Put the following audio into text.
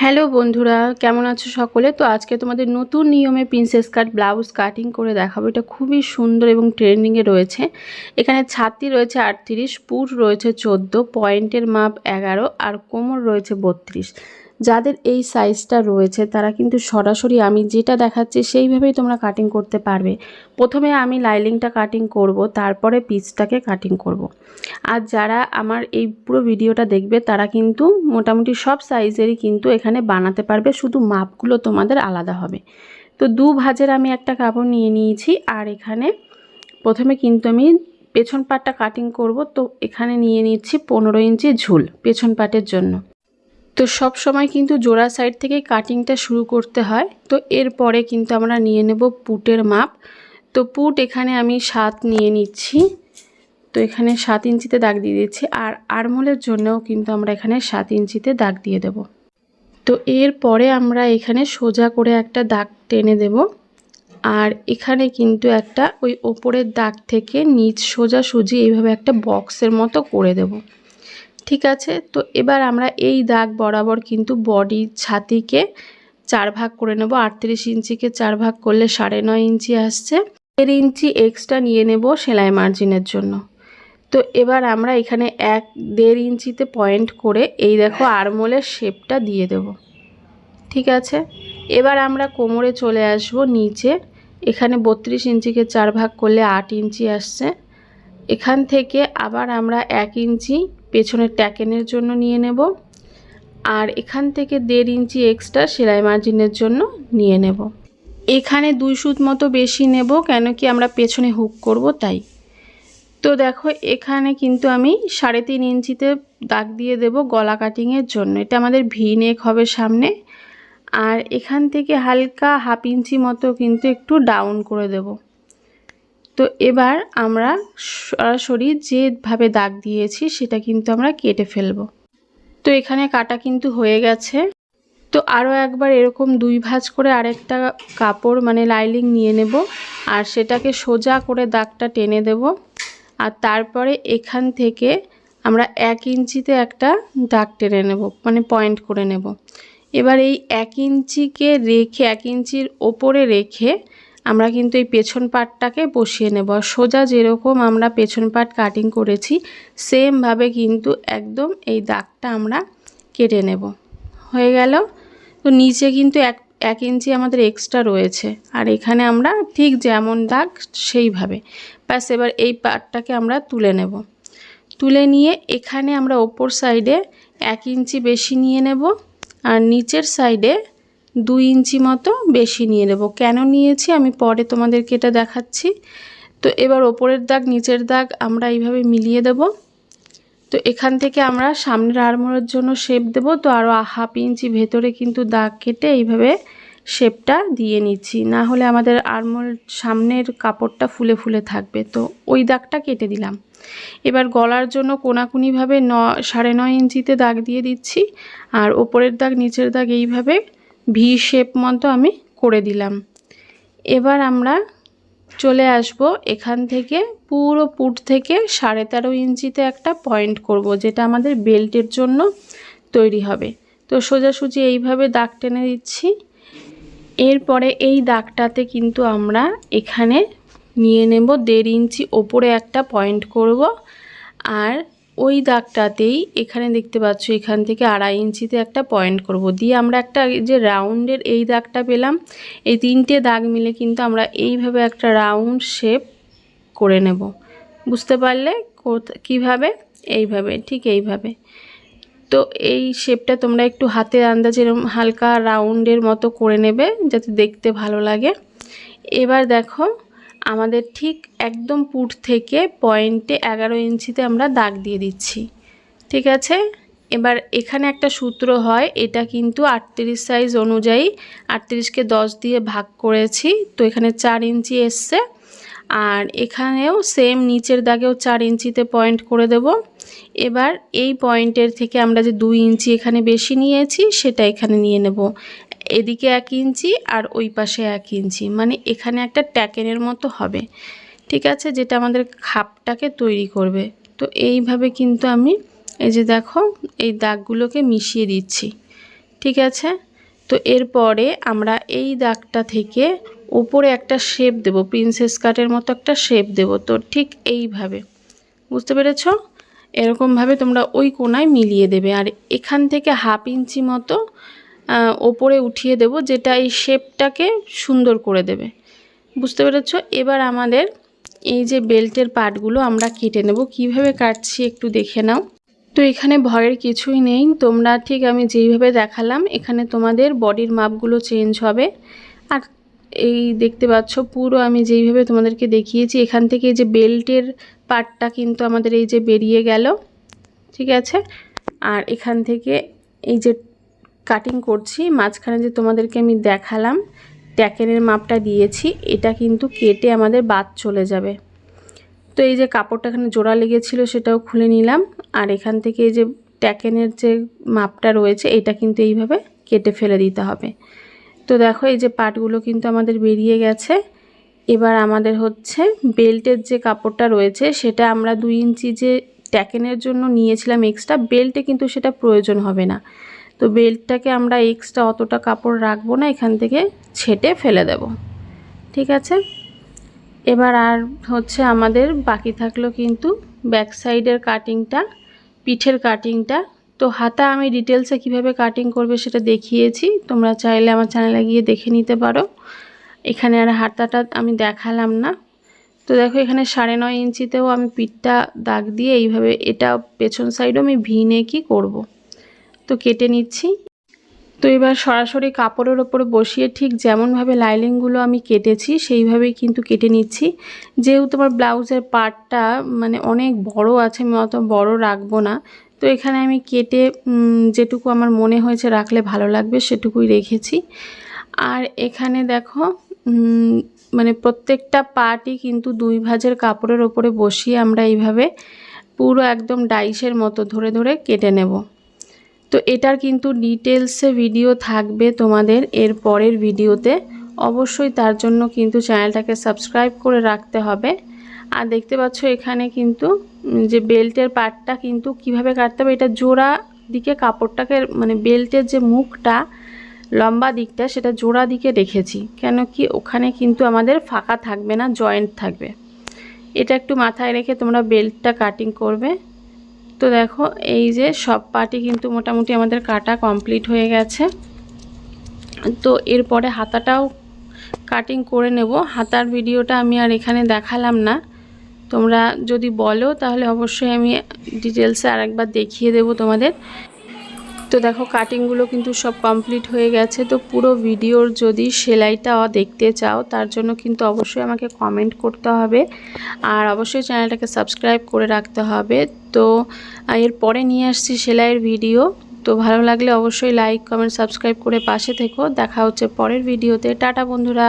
Hello বন্ধুরা, কেমন আছো সকলে? তো আজকে তোমাদের নতুন নিয়মে প্রিন্সেস কাট ব্লাউজ কাটিং করে দেখাবো। এটা খুবই সুন্দর এবং ট্রেন্ডিংয়ে রয়েছে। এখানে ছাতি রয়েছে আটত্রিশ পুর রয়েছে চোদ্দ পয়েন্টের মাপ এগারো, আর কোমর রয়েছে বত্রিশ। যাদের এই সাইজটা রয়েছে, তারা কিন্তু সরাসরি আমি যেটা দেখাচ্ছি সেইভাবেই তোমরা কাটিং করতে পারবে। প্রথমে আমি লাইলিংটা কাটিং করব, তারপরে পিচটাকে কাটিং করব। আর যারা আমার এই পুরো ভিডিওটা দেখবে, তারা কিন্তু মোটামুটি সব সাইজেরই কিন্তু এখানে বানাতে পারবে, শুধু মাপগুলো তোমাদের আলাদা হবে। তো দু ভাজের আমি একটা কাপড় নিয়ে নিয়েছি, আর এখানে প্রথমে কিন্তু আমি পেছন পাটটা কাটিং করব, তো এখানে নিয়ে নিচ্ছি পনেরো ইঞ্চি ঝুল, পেছন পাটের জন্য। তো সব সময় কিন্তু জোড়া সাইড থেকে কাটিংটা শুরু করতে হয়। তো এরপরে কিন্তু আমরা নিয়ে নেব পুটের মাপ। তো পুট এখানে আমি সাত নিয়ে নিচ্ছি। তো এখানে সাত ইঞ্চিতে দাগ দিয়ে দিচ্ছি আর আরমোলের জন্যও কিন্তু আমরা এখানে সাত ইঞ্চিতে দাগ দিয়ে দেব। তো এরপরে আমরা এখানে সোজা করে একটা দাগ টেনে দেব। আর এখানে কিন্তু একটা ওই ওপরের দাগ থেকে নিচ সোজা সুজি এইভাবে একটা বক্সের মতো করে দেবো। ঠিক আছে? তো এবার আমরা এই দাগ বরাবর কিন্তু বডি ছাতিকে চার ভাগ করে নেব। আটত্রিশ ইঞ্চিকে চার ভাগ করলে সাড়ে নয় ইঞ্চি আসছে। দেড় ইঞ্চি এক্সট্রা নিয়ে নেব সেলাই মার্জিনের জন্য। তো এবার আমরা এখানে এক, দেড় ইঞ্চিতে পয়েন্ট করে এই দেখো আরমোলের শেপটা দিয়ে দেব। ঠিক আছে? এবার আমরা কোমরে চলে আসব নিচে। এখানে বত্রিশ ইঞ্চিকে চার ভাগ করলে আট ইঞ্চি আসছে। এখান থেকে আবার আমরা এক ইঞ্চি পেছনের ট্যাকেনের জন্য নিয়ে নেব। আর এখান থেকে দেড় ইঞ্চি এক্সট্রা সেলাই মার্জিনের জন্য নিয়ে নেব। এখানে দুই সুত মতো বেশি নেব, কেন কি আমরা পেছনে হুক করব তাই। তো দেখো, এখানে কিন্তু আমি সাড়ে তিন ইঞ্চিতে দাগ দিয়ে দেব গলা কাটিংয়ের জন্য। এটা আমাদের ভি নেক হবে সামনে। আর এখান থেকে হালকা হাফ ইঞ্চি মতো কিন্তু একটু ডাউন করে দেবো। তো এবার আমরা সরাসরি যেভাবে দাগ দিয়েছি সেটা কিন্তু আমরা কেটে ফেলব। তো এখানে কাটা কিন্তু হয়ে গেছে। তো আরও একবার এরকম দুই ভাঁজ করে আরেকটা কাপড় মানে লাইলিং নিয়ে নেব আর সেটাকে সোজা করে দাগটা টেনে দেব। আর তারপরে এখান থেকে আমরা এক ইঞ্চিতে একটা দাগ টেনে নেব মানে পয়েন্ট করে নেব। এবার এই এক ইঞ্চিকে রেখে, এক ইঞ্চির ওপরে রেখে আমরা কিন্তু এই পেছন পাটটাকে বসিয়ে নেব। সোজা যেরকম আমরা পেছন পাট কাটিং করেছি সেমভাবে কিন্তু একদম এই দাগটা আমরা কেটে নেব। হয়ে গেল? তো নিচে কিন্তু এক এক ইঞ্চি আমাদের এক্সট্রা রয়েছে। আর এখানে আমরা ঠিক যেমন দাগ সেইভাবে। ব্যাস, এবার এই পাটটাকে আমরা তুলে নেব। তুলে নিয়ে এখানে আমরা ওপর সাইডে এক ইঞ্চি বেশি নিয়ে নেব। আর নিচের সাইডে দুই ইঞ্চি মতো বেশি নিয়ে নেব। কেন নিয়েছি? আমি পরে তোমাদেরকে এটা দেখাচ্ছি। তো এবার ওপরের দাগ, নিচের দাগ আমরা এইভাবে মিলিয়ে দেব। তো এখান থেকে আমরা সামনের আড়মোড়ের জন্য শেপ দেব। তো আরও হাফ ইঞ্চি ভেতরে কিন্তু দাগ কেটে এইভাবে শেপটা দিয়ে নিচ্ছি। না হলে আমাদের আড়মোড় সামনের কাপড়টা ফুলে ফুলে থাকবে। তো ওই দাগটা কেটে দিলাম। এবার গলার জন্য কোনাকুনিভাবে ন, সাড়ে নয় ইঞ্চিতে দাগ দিয়ে দিচ্ছি। আর ওপরের দাগ, নিচের দাগ এইভাবে ভি শেপ মতো আমি করে দিলাম। এবার আমরা চলে আসব এখান থেকে পুরো পুট থেকে সাড়ে তেরো ইঞ্চিতে একটা পয়েন্ট করব, যেটা আমাদের বেল্টের জন্য তৈরি হবে। তো সোজাসুজি এইভাবে দাগ টেনে দিচ্ছি। এরপরে এই দাগটাতে কিন্তু আমরা এখানে নিয়ে নেব দেড় ইঞ্চি ওপরে একটা পয়েন্ট করব। আর ওই দাগটাতেই এখানে দেখতে পাচ্ছ, এখান থেকে আড়াই ইঞ্চিতে একটা পয়েন্ট করব। দিয়ে আমরা একটা যে রাউন্ডের এই দাগটা পেলাম, এই তিনটে দাগ মিলে কিন্তু আমরা এইভাবে একটা রাউন্ড শেপ করে নেব। বুঝতে পারলে? কীভাবে? এইভাবে, ঠিক এইভাবে। তো এই শেপটা তোমরা একটু হাতের আন্দাজ এরকম হালকা রাউন্ডের মতো করে নেবে, যাতে দেখতে ভালো লাগে। এবার দেখো আমাদের ঠিক একদম পুট থেকে পয়েন্টে এগারো ইঞ্চিতে আমরা দাগ দিয়ে দিচ্ছি। ঠিক আছে? এবার এখানে একটা সূত্র হয়, এটা কিন্তু আটত্রিশ সাইজ অনুযায়ী আটত্রিশকে দশ দিয়ে ভাগ করেছি, তো এখানে চার ইঞ্চি এসছে। আর এখানেও সেম নিচের দাগেও চার ইঞ্চিতে পয়েন্ট করে দেব। এবার এই পয়েন্টের থেকে আমরা যে দুই ইঞ্চি এখানে বেশি নিয়েছি, সেটা এখানে নিয়ে নেব। এদিকে এক ইঞ্চি আর ওই পাশে এক ইঞ্চি। মানে এখানে একটা ট্যাকেনের মতো হবে। ঠিক আছে? যেটা আমাদের খাপটাকে তৈরি করবে। তো এইভাবে কিন্তু আমি এই যে দেখো, এই দাগগুলোকে মিশিয়ে দিচ্ছি। ঠিক আছে? তো এরপরে আমরা এই দাগটা থেকে ওপরে একটা শেপ দেব। প্রিন্সেস কাটের মতো একটা শেপ দেব। তো ঠিক এইভাবে। বুঝতে পেরেছ? এরকমভাবে তোমরা ওই কোনায় মিলিয়ে দেবে। আর এখান থেকে হাফ ইঞ্চি মতো ওপরে উঠিয়ে দেব, যেটা এই শেপটাকে সুন্দর করে দেবে। বুঝতে পেরেছ? এবার আমাদের এই যে বেল্টের পার্টগুলো আমরা কেটে নেব। কীভাবে কাটছি একটু দেখে নাও। তো এখানে ভয়ের কিছুই নেই। তোমরা ঠিক আমি যেইভাবে দেখালাম, এখানে তোমাদের বডির মাপগুলো চেঞ্জ হবে। আর এই দেখতে পাচ্ছ, পুরো আমি যেইভাবে তোমাদেরকে দেখিয়েছি, এখান থেকে এই যে বেল্টের পার্টটা কিন্তু আমাদের এই যে বেরিয়ে গেল। ঠিক আছে? আর এখান থেকে এই যে কাটিং করছি, মাঝখানে যে তোমাদেরকে আমি দেখালাম, ট্যাকেনের মাপটা দিয়েছি, এটা কিন্তু কেটে আমাদের বাদ চলে যাবে। তো এই যে কাপড়টা এখানে জোড়া লেগেছিলো সেটাও খুলে নিলাম, আর এখান থেকে এই যে ট্যাকেনের যে মাপটা রয়েছে, এটা কিন্তু এইভাবে কেটে ফেলে দিতে হবে। তো দেখো, এই যে পাটগুলো কিন্তু আমাদের বেরিয়ে গেছে। এবার আমাদের হচ্ছে বেল্টের যে কাপড়টা রয়েছে, সেটা আমরা দুই ইঞ্চি যে ট্যাকেনের জন্য নিয়েছিলাম এক্সট্রা বেল্টে কিন্তু সেটা প্রয়োজন হবে না। তো বেল্টটাকে আমরা এক্সট্রা অতটা কাপড় রাখব না, এখান থেকে ছেটে ফেলে দেব। ঠিক আছে? এবার আর হচ্ছে আমাদের বাকি থাকল কিন্তু ব্যাক সাইডের কাটিংটা পিঠের কাটিংটা তো হাতা আমি ডিটেলসে কীভাবে কাটিং করবে সেটা দেখিয়েছি, তোমরা চাইলে আমার চ্যানেলে গিয়ে দেখে নিতে পারো। এখানে আর হাতাটা আমি দেখালাম না। তো দেখো এখানে সাড়ে নয় ইঞ্চিতেও আমি পিঠটা দাগ দিয়ে এইভাবে এটা পেছন সাইডও আমি ভি কি করব। তো কেটে নিচ্ছি। তো এবার সরাসরি কাপড়ের ওপরে বসিয়ে ঠিক যেমনভাবে লাইলিংগুলো আমি কেটেছি, সেইভাবেই কিন্তু কেটে নিচ্ছি। যেহেতু আমার ব্লাউজের পার্টটা মানে অনেক বড় আছে, আমি অত বড় রাখব না। তো এখানে আমি কেটে যেটুকু আমার মনে হয়েছে রাখলে ভালো লাগবে সেটুকুই রেখেছি। আর এখানে দেখো মানে প্রত্যেকটা পার্টই কিন্তু দুই ভাজের কাপড়ের ওপরে বসিয়ে আমরা এইভাবে পুরো একদম ডাইসের মতো ধরে ধরে কেটে নেব। তো এটার কিন্তু ডিটেলসে ভিডিও থাকবে তোমাদের, এর পরের ভিডিওতে অবশ্যই তার জন্য কিন্তু চ্যানেলটাকে সাবস্ক্রাইব করে রাখতে হবে। আর দেখতে পাচ্ছ এখানে কিন্তু যে বেল্টের পার্টটা কিন্তু কীভাবে কাটতে হবে, এটা জোড়া দিকে কাপড়টাকে মানে বেল্টের যে মুখটা, লম্বা দিকটা, সেটা জোড়া দিকে রেখেছি। কেন কি ওখানে কিন্তু আমাদের ফাঁকা থাকবে না জয়েন্ট থাকবে। এটা একটু মাথায় রেখে তোমরা বেল্টটা কাটিং করবে। তো দেখো, এই যে সব পাটি কিন্তু মোটামুটি আমাদের কাটা কমপ্লিট হয়ে গেছে। তো এরপরে হাতাটাও কাটিং করে নেব। হাতার ভিডিওটা আমি আর এখানে দেখালাম না। তোমরা যদি বলো, তাহলে অবশ্যই আমি ডিটেলসে আরেকবার দেখিয়ে দেব তোমাদের। তো দেখো কাটিংগুলো কিন্তু সব কমপ্লিট হয়ে গেছে। তো পুরো ভিডিওর যদি সেলাইটা দেখতে চাও, তার জন্য কিন্তু অবশ্যই আমাকে কমেন্ট করতে হবে। আর অবশ্যই চ্যানেলটাকে সাবস্ক্রাইব করে রাখতে হবে। তো এরপরে নিয়ে আসছি সেলাইয়ের ভিডিও তো ভালো লাগলে অবশ্যই লাইক কমেন্ট সাবস্ক্রাইব করে পাশে থেকো। দেখা হচ্ছে পরের ভিডিওতে টাটা বন্ধুরা!